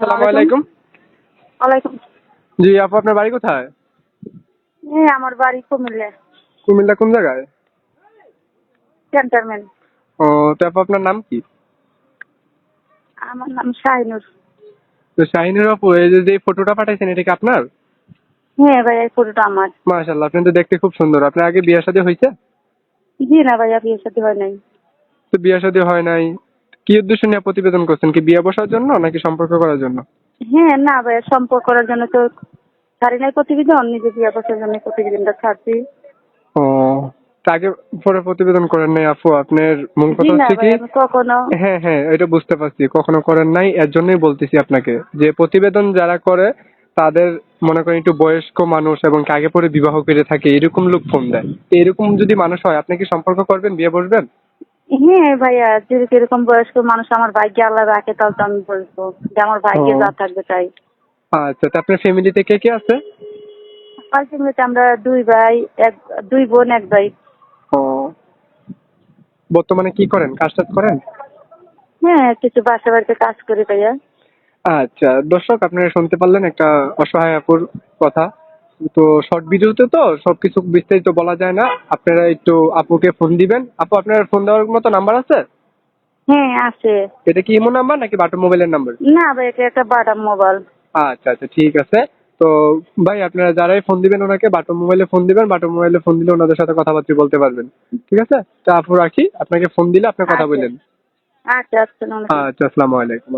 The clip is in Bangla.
আসসালামু আলাইকুম। ওয়ালাইকুম। জি আপু আপনার বাড়ি কোথায়? এই আমার বাড়ি কুমিল্লা। কুমিল্লা কোন জায়গায়? ও তো আপু আপনার নাম কি? আমার নাম শাহিনুর। তো শাহিনুর আপু এই যে যে ফটোটা পাঠাইছেন এটা কি আপনার? হ্যাঁ ভাইয়া এই ফটোটা আমার। মাশাআল্লাহ আপনি তো দেখতে খুব সুন্দর। আপনার আগে বিয়ে শাদী হয়েছে? জি না ভাইয়া বিয়ের সাথে হয় নাই। তো বিয়ে শাদী হয় নাই। কি উদ্দেশ্য নিয়ে প্রতিবেদন করছেন? কি বিয়ে বসার জন্য নাকি সম্পর্ক করার জন্য? হ্যাঁ না ভাইয়া সম্পর্ক করার জন্য তো ছাড়ি নাই প্রতিবেদন নিজে বিয়ে বসার জন্য প্রতিবেদনটা ছাড়ছি। ও আগে পরে প্রতিবেদন করেন নাই আপু আপনার মূল কথা হচ্ছে কি কখনো হ্যাঁ হ্যাঁ এটা বুঝতে পারছি কখনো করেন নাই এর জন্যই বলতেছি আপনাকে যে প্রতিবেদন যারা করে তাদের মনে করেন একটু বয়স্ক মানুষ এবং আগে পরে বিবাহ করে থাকে এরকম লোক ফোন দেয়। এরকম যদি মানুষ হয় আপনি কি সম্পর্ক করবেন বিয়ে বসবেন? হ্যাঁ ভাইয়া যদি এরকম বয়স্ক মানুষ আমার ভাগ্যে আল্লাহ রাখে তাহলে তো আমি বলব যে আমার ভাগ্যে যা থাকবে তাই। আচ্ছা তা আপনার ফ্যামিলিতে কে কে আছে? আলটিমেটলি আমরা দুই ভাই এক দুই বোন এক ভাই। ও। বর্তমানে কি করেন? কাজ টাজ করেন? হ্যাঁ কিছু বাসা বাড়িতে কাজ করি ভাইয়া। আচ্ছা দর্শক আপনারা শুনতে পারলেন একটা অসহায় আপুর কথা। তো শর্ট ভিডিওতে তো সবকিছু বিস্তারিত বলা যায় না। আপনারা একটু আপুকে ফোন দিবেন। আপু আপনার ফোন দেওয়ার মতো নাম্বার আছে? হ্যাঁ আছে। এটা কি ইমো নাম্বার নাকি বাটন মোবাইলের নাম্বার না ভাই এটা একটা বাটাম মোবাইল। আচ্ছা আচ্ছা ঠিক আছে। তো ভাই আপনারা যারাই ফোন দিবেন ওনাকে বাটন মোবাইলে ফোন দিবেন। বাটন মোবাইলে ফোন দিলে ওনাদের সাথে কথাবার্তা বলতে পারবেন। ঠিক আছে? তো আপু রাখি। আপনাকে ফোন দিলে আপনি কথা আচ্ছা। বললেন। আচ্ছা আচ্ছা। আচ্ছা আসসালামু আলাইকুম।